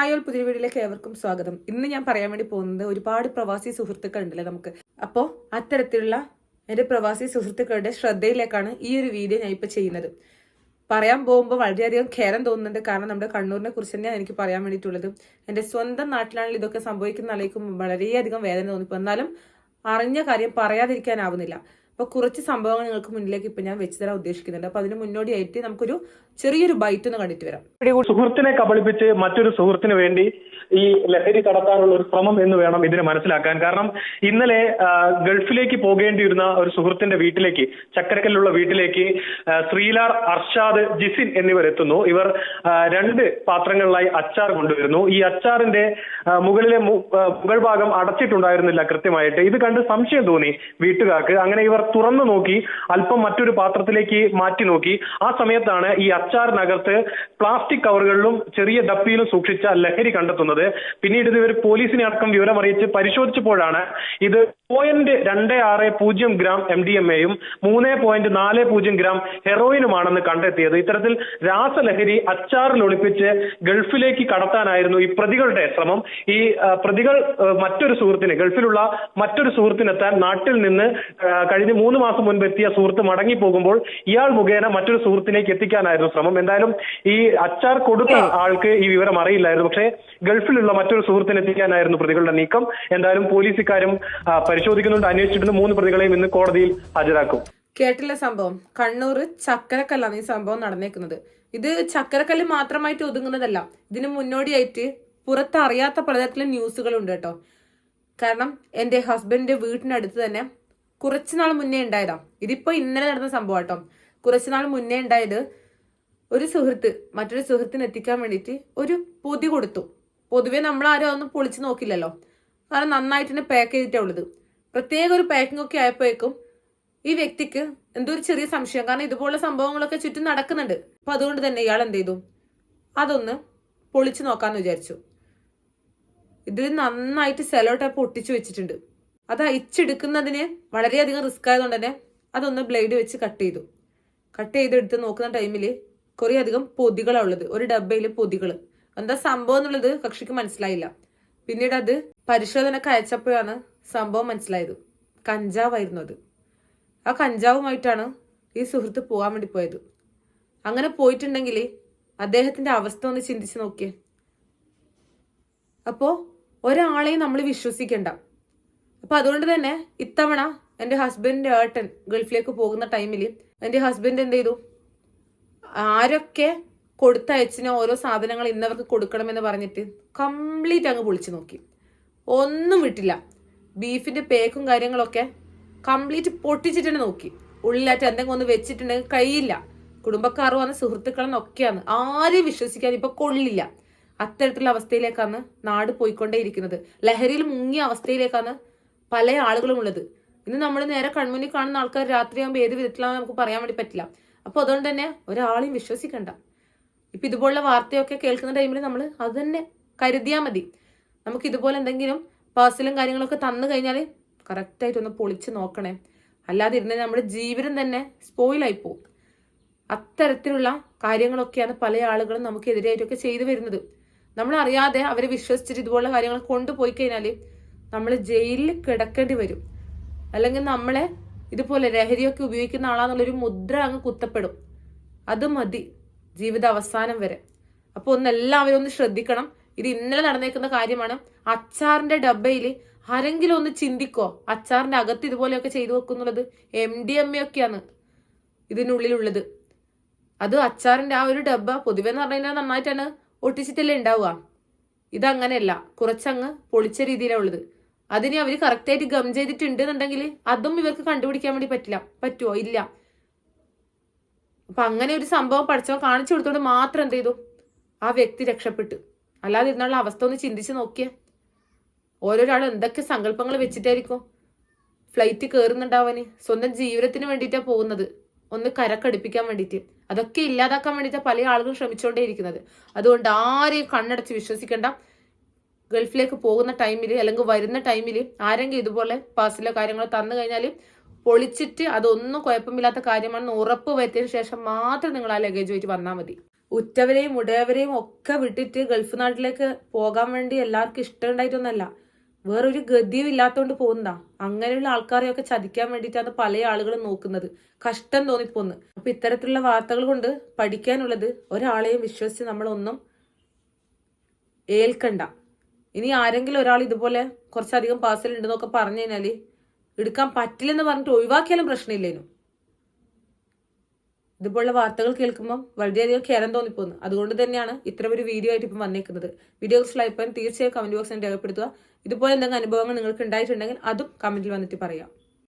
Hi പുതിയ വീഡിയോയിലേക്ക് ഏവർക്കും സ്വാഗതം. ഇന്ന് ഞാൻ പറയാൻ വേണ്ടി പോകുന്നത് ഒരുപാട് പ്രവാസി സുഹൃത്തുക്കൾ ഉണ്ടല്ലേ നമുക്ക്. അപ്പോൾ അത്തരത്തിലുള്ള എന്റെ പ്രവാസി സുഹൃത്തുക്കളുടെ ശ്രദ്ധയിലേക്കാണ് ഈ ഒരു വീഡിയോ ഞാൻ ഇപ്പോൾ ചെയ്യുന്നത്. പറയാൻ പോകുമ്പോൾ വളരെയധികം ഖേരം തോന്നുന്നുണ്ട്. കാരണം നമ്മുടെ കണ്ണൂരിനെ കുറിച്ച് തന്നെയാണ് എനിക്ക് പറയാൻ വേണ്ടിയിട്ടുള്ളത്. എന്റെ സ്വന്തം നാട്ടിലാണെങ്കിൽ ഇതൊക്കെ സംഭവിക്കുന്ന ആളേക്കും വളരെയധികം വേദന തോന്നിപ്പോൾ എന്നാലും അറിഞ്ഞ കാര്യം പറയാതിരിക്കാനാവുന്നില്ല. അപ്പോൾ കുറച്ച് സംഭവങ്ങൾ നിങ്ങൾക്ക് മുന്നിലേക്ക് ഇപ്പം ഞാൻ വെച്ച് തരാൻ ഉദ്ദേശിക്കുന്നുണ്ട്. അപ്പോൾ അതിന് മുന്നോടിയായിട്ട് നമുക്കൊരു ചെറിയൊരു ബൈറ്റ് ഒന്ന് കണ്ടിട്ട് വരാം. സുഹൃത്തിനെ കബളിപ്പിച്ച് മറ്റൊരു സുഹൃത്തിന് വേണ്ടി ഈ ലഹരി കടത്താനുള്ള ഒരു ശ്രമം എന്ന് വേണം ഇതിനെ മനസ്സിലാക്കാൻ. കാരണം ഇന്നലെ ഗൾഫിലേക്ക് പോകേണ്ടിയിരുന്ന ഒരു സുഹൃത്തിന്റെ വീട്ടിലേക്ക് ചക്കരക്കല്ലുള്ള വീട്ടിലേക്ക് ശ്രീലാർ അർഷാദ് ജിസിൻ എന്നിവർ എത്തുന്നു. ഇവർ രണ്ട് പാത്രങ്ങളിലായി അച്ചാർ കൊണ്ടുവരുന്നു. ഈ അച്ചാറിന്റെ മുകളിലെ മുകൾ ഭാഗം അടച്ചിട്ടുണ്ടായിരുന്നില്ല കൃത്യമായിട്ട്. ഇത് കണ്ട് സംശയം തോന്നി വീട്ടുകാർക്ക്. അങ്ങനെ ഇവർ തുറന്നു നോക്കി അല്പം മറ്റൊരു പാത്രത്തിലേക്ക് മാറ്റി നോക്കി. ആ സമയത്താണ് ഈ അച്ചാറിനകത്ത് പ്ലാസ്റ്റിക് കവറുകളിലും ചെറിയ ഡപ്പിയിലും സൂക്ഷിച്ച ലഹരി കണ്ടെത്തുന്നത്. പിന്നീട് ഇത് ഇവർ പോലീസിനെ അടക്കം വിവരം അറിയിച്ച് പരിശോധിച്ചപ്പോഴാണ് ഇത് പോയിന്റ് രണ്ട് ആറ് പൂജ്യം ഗ്രാം എം ഡി എം എയും മൂന്ന് പോയിന്റ് നാല് പൂജ്യം ഗ്രാം ഹെറോയിനുമാണെന്ന് കണ്ടെത്തിയത്. ഇത്തരത്തിൽ രാസലഹരി അച്ചാറിൽ ഒളിപ്പിച്ച് ഗൾഫിലേക്ക് കടത്താനായിരുന്നു ഈ പ്രതികളുടെ ശ്രമം. ഈ പ്രതികൾ മറ്റൊരു സുഹൃത്തിന് ഗൾഫിലുള്ള മറ്റൊരു സുഹൃത്തിനെത്താൻ നാട്ടിൽ നിന്ന് കഴിഞ്ഞ് മൂന്ന് മാസം മുൻപ് എത്തിയ സുഹൃത്ത് മടങ്ങി പോകുമ്പോൾ ഇയാൾ മുഖേന മറ്റൊരു സുഹൃത്തിലേക്ക് എത്തിക്കാനായിരുന്നു ശ്രമം. എന്തായാലും ഈ അച്ചാർ കൊടുത്ത ആൾക്ക് ഈ വിവരം അറിയില്ലായിരുന്നു. പക്ഷേ ഗൾഫിലുള്ള മറ്റൊരു സുഹൃത്തിനെ എത്തിക്കാനായിരുന്നു പ്രതികളുടെ നീക്കം. എന്തായാലും പോലീസ് ഇക്കാര്യം പരിശോധിക്കുന്നുണ്ട്. അന്വേഷിച്ചിട്ടുണ്ട് മൂന്ന് പ്രതികളെയും ഇന്ന് കോടതിയിൽ ഹാജരാക്കും. കേട്ടില്ല സംഭവം. കണ്ണൂർ ചക്കരക്കല്ലാണ് ഈ സംഭവം നടന്നേക്കുന്നത്. ഇത് ചക്കരക്കല്ല് മാത്രമായിട്ട് ഒതുങ്ങുന്നതല്ല. ഇതിന് മുന്നോടിയായിട്ട് പുറത്തറിയാത്ത അറിയാത്ത പലതരത്തിലുള്ള ന്യൂസുകളുണ്ട് കേട്ടോ. കാരണം എന്റെ ഹസ്ബൻഡിന്റെ വീട്ടിനടുത്ത് തന്നെ കുറച്ച് നാൾ മുന്നേ ഉണ്ടായതാ. ഇതിപ്പോ ഇന്നലെ നടന്ന സംഭവം കേട്ടോ കുറച്ച് നാൾ മുന്നേ ഉണ്ടായത് ഒരു സുഹൃത്ത് മറ്റൊരു സുഹൃത്തിന് എത്തിക്കാൻ വേണ്ടിയിട്ട് ഒരു പൊതി കൊടുത്തു. പൊതുവെ നമ്മൾ ആരും അതൊന്നും പൊളിച്ച് നോക്കില്ലല്ലോ. കാരണം നന്നായിട്ട് തന്നെ പാക്ക് ചെയ്തിട്ടാണ് ഉള്ളത്. പ്രത്യേക ഒരു പാക്കിംഗ് ഒക്കെ ആയപ്പോഴേക്കും ഈ വ്യക്തിക്ക് എന്തോ ഒരു ചെറിയ സംശയം. കാരണം ഇതുപോലുള്ള സംഭവങ്ങളൊക്കെ ചുറ്റും നടക്കുന്നുണ്ട്. അപ്പൊ അതുകൊണ്ട് തന്നെ ഇയാൾ എന്ത് ചെയ്തു? അതൊന്ന് പൊളിച്ചു നോക്കാന്ന് വിചാരിച്ചു. ഇതിൽ നന്നായിട്ട് സെലോ ടൈപ്പ് ഒട്ടിച്ചു വെച്ചിട്ടുണ്ട്. അത് അയച്ചെടുക്കുന്നതിന് വളരെയധികം റിസ്ക് ആയതുകൊണ്ട് തന്നെ അതൊന്ന് ബ്ലേഡ് വെച്ച് കട്ട് ചെയ്തു. കട്ട് ചെയ്തെടുത്ത് നോക്കുന്ന ടൈമിൽ കുറേ അധികം പൊതികളാണ് ഉള്ളത്. ഒരു ഡബയിൽ പൊതികൾ എന്താ സംഭവം എന്നുള്ളത് കക്ഷിക്ക് മനസ്സിലായില്ല. പിന്നീട് അത് പരിശോധനക്ക് അയച്ചപ്പോഴാണ് സംഭവം മനസ്സിലായത്. കഞ്ചാവായിരുന്നു അത്. ആ കഞ്ചാവുമായിട്ടാണ് ഈ സുഹൃത്ത് പോകാൻ വേണ്ടി പോയത്. അങ്ങനെ പോയിട്ടുണ്ടെങ്കിൽ അദ്ദേഹത്തിന്റെ അവസ്ഥ ഒന്ന് ചിന്തിച്ചു നോക്കിയേ. അപ്പോ ഒരാളെയും നമ്മൾ വിശ്വസിക്കണ്ട. അപ്പൊ അതുകൊണ്ട് തന്നെ ഇത്തവണ എന്റെ ഹസ്ബൻഡിന്റെ ഏട്ടൻ ഗൾഫിലേക്ക് പോകുന്ന ടൈമിൽ എന്റെ ഹസ്ബൻഡ് എന്ത് ചെയ്തു? ആരൊക്കെ കൊടുത്തയച്ചിന് ഓരോ സാധനങ്ങൾ ഇന്നവർക്ക് കൊടുക്കണമെന്ന് പറഞ്ഞിട്ട് കംപ്ലീറ്റ് അങ്ങ് പൊളിച്ചു നോക്കി. ഒന്നും വിട്ടില്ല. ബീഫിന്റെ പേക്കും കാര്യങ്ങളൊക്കെ കംപ്ലീറ്റ് പൊട്ടിച്ചിട്ട് നോക്കി. ഉള്ളിലായിട്ട് എന്തെങ്കിലും ഒന്ന് വെച്ചിട്ടുണ്ടെങ്കിൽ കഴിയില്ല. കുടുംബക്കാർ വന്ന സുഹൃത്തുക്കളെന്നൊക്കെയാണ്. ആരെയും വിശ്വസിക്കാൻ ഇപ്പൊ കൊള്ളില്ല. അത്തരത്തിലുള്ള അവസ്ഥയിലേക്കാണ് നാട് പോയിക്കൊണ്ടേയിരിക്കുന്നത്. ലഹരിയിൽ മുങ്ങിയ അവസ്ഥയിലേക്കാണ് പല ആളുകളും ഉള്ളത്. ഇന്ന് നമ്മൾ നേരെ കൺമുന്നിൽ കാണുന്ന ആൾക്കാർ രാത്രിയാകുമ്പോൾ ഏത് വിധത്തിലാണെന്ന് നമുക്ക് പറയാൻ വേണ്ടി പറ്റില്ല. അപ്പോൾ അതുകൊണ്ട് തന്നെ ഒരാളെയും വിശ്വസിക്കണ്ട. ഇപ്പൊ ഇതുപോലുള്ള വാർത്തയൊക്കെ കേൾക്കുന്ന ടൈമിൽ നമ്മൾ അത് തന്നെ കരുതിയാൽ മതി. നമുക്ക് ഇതുപോലെ എന്തെങ്കിലും പേഴ്സലും കാര്യങ്ങളൊക്കെ തന്നു കഴിഞ്ഞാൽ കറക്റ്റായിട്ട് ഒന്ന് പൊളിച്ച് നോക്കണേ. അല്ലാതെ ഇരുന്ന് നമ്മുടെ ജീവിതം തന്നെ സ്പോയിലായി പോകും. അത്തരത്തിലുള്ള കാര്യങ്ങളൊക്കെയാണ് പല ആളുകളും നമുക്കെതിരായിട്ടൊക്കെ ചെയ്തു വരുന്നത്. നമ്മൾ അറിയാതെ അവരെ വിശ്വസിച്ചിട്ട് ഇതുപോലുള്ള കാര്യങ്ങൾ കൊണ്ടുപോയി കഴിഞ്ഞാൽ നമ്മൾ ജയിലിൽ കിടക്കേണ്ടി വരും. അല്ലെങ്കിൽ നമ്മളെ ഇതുപോലെ ലഹരിയൊക്കെ ഉപയോഗിക്കുന്ന ആളാന്നുള്ളൊരു മുദ്ര അങ്ങ് കുത്തപ്പെടും. അത് മതി. ജീവിത അവസാനം വരെ. അപ്പോൾ ഒന്ന് എല്ലാവരും ഒന്ന് ശ്രദ്ധിക്കണം. ഇത് ഇന്നലെ നടന്നേക്കുന്ന കാര്യമാണ്. അച്ചാറിന്റെ ഡബയിൽ ആരെങ്കിലും ഒന്ന് ചിന്തിക്കോ? അച്ചാറിന്റെ അകത്ത് ഇതുപോലെയൊക്കെ ചെയ്തു വെക്കുന്നുള്ളത് എം ഡി എം എ ഒക്കെയാണ് ഇതിനുള്ളിലുള്ളത്. അത് അച്ചാറിന്റെ ആ ഒരു ഡബ്ബ പൊതുവെ എന്ന് പറഞ്ഞു കഴിഞ്ഞാൽ നന്നായിട്ടാണ് ഒട്ടിച്ചിട്ടല്ലേ ഉണ്ടാവുക. ഇതങ്ങനെയല്ല. കുറച്ചങ്ങ് പൊളിച്ച രീതിയിലാണ് ഉള്ളത്. അതിനെ അവർ കറക്റ്റായിട്ട് ഗം ചെയ്തിട്ടുണ്ട് എന്നുണ്ടെങ്കിൽ അതും ഇവർക്ക് കണ്ടുപിടിക്കാൻ വേണ്ടി പറ്റില്ല. പറ്റുമോ ഇല്ല. അപ്പൊ അങ്ങനെ ഒരു സംഭവം പഠിച്ചവൻ കാണിച്ചു കൊടുത്തോണ്ട് മാത്രം എന്ത് ചെയ്തു? ആ വ്യക്തി രക്ഷപ്പെട്ടു. അല്ലാതെ ഇരുന്നുള്ള അവസ്ഥ ഒന്ന് ചിന്തിച്ച് നോക്കിയേ. ഓരോരാൾ എന്തൊക്കെ സങ്കല്പങ്ങൾ വെച്ചിട്ടായിരിക്കും ഫ്ലൈറ്റ് കയറുന്നുണ്ടാവന് സ്വന്തം ജീവിതത്തിന് വേണ്ടിയിട്ടാണ് പോകുന്നത്. ഒന്ന് കരക്കടുപ്പിക്കാൻ വേണ്ടിയിട്ട്. അതൊക്കെ ഇല്ലാതാക്കാൻ വേണ്ടിയിട്ടാണ് പല ആളുകളും ശ്രമിച്ചുകൊണ്ടേയിരിക്കുന്നത് അതുകൊണ്ട് ആരെയും കണ്ണടച്ച് വിശ്വസിക്കേണ്ട. ഗൾഫിലേക്ക് പോകുന്ന ടൈമിൽ അല്ലെങ്കിൽ വരുന്ന ടൈമിൽ ആരെങ്കിലും ഇതുപോലെ പാസിലോ കാര്യങ്ങളോ തന്നു കഴിഞ്ഞാൽ പൊളിച്ചിട്ട് അതൊന്നും കുഴപ്പമില്ലാത്ത കാര്യമാണെന്ന് ഉറപ്പ് വരുത്തിയതിനു ശേഷം മാത്രം നിങ്ങൾ ആ ലഗേജ് ആയിട്ട് വന്നാൽ മതി. ഉറ്റവരെയും ഉടയവരെയും ഒക്കെ വിട്ടിട്ട് ഗൾഫ് നാട്ടിലേക്ക് പോകാൻ വേണ്ടി എല്ലാവർക്കും ഇഷ്ടമുണ്ടായിട്ടൊന്നല്ല വേറൊരു ഗതിയും ഇല്ലാത്തോണ്ട് പോകുന്നതാ. അങ്ങനെയുള്ള ആൾക്കാരെയൊക്കെ ചതിക്കാൻ വേണ്ടിയിട്ടാണ് പല ആളുകളും നോക്കുന്നത്. കഷ്ടം തോന്നിപ്പോന്ന്. അപ്പൊ ഇത്തരത്തിലുള്ള വാർത്തകൾ കൊണ്ട് പഠിക്കാനുള്ളത് ഒരാളെയും വിശ്വസിച്ച് നമ്മളൊന്നും ഏൽക്കണ്ട. ഇനി ആരെങ്കിലും ഒരാൾ ഇതുപോലെ കുറച്ചധികം പാർസൽ ഉണ്ടെന്നൊക്കെ പറഞ്ഞു കഴിഞ്ഞാൽ എടുക്കാൻ പറ്റില്ലെന്ന് പറഞ്ഞിട്ട് ഒഴിവാക്കിയാലും പ്രശ്നമില്ലേനു? ഇതുപോലുള്ള വാർത്തകൾ കേൾക്കുമ്പോൾ വളരെയധികം ഖേരം തോന്നിപ്പോന്നു അതുകൊണ്ട് തന്നെയാണ് ഇത്ര ഒരു വീഡിയോ ആയിട്ട് ഇപ്പം വന്നേക്കുന്നത്. വീഡിയോ ലൈക്ക് തീർച്ചയായും കമന്റ് ബോക്സിൽ രേഖപ്പെടുത്തുക. ഇതുപോലെ എന്തെങ്കിലും അനുഭവങ്ങൾ നിങ്ങൾക്ക് ഉണ്ടായിട്ടുണ്ടെങ്കിൽ അതും കമന്റിൽ വന്നിട്ട് പറയാം.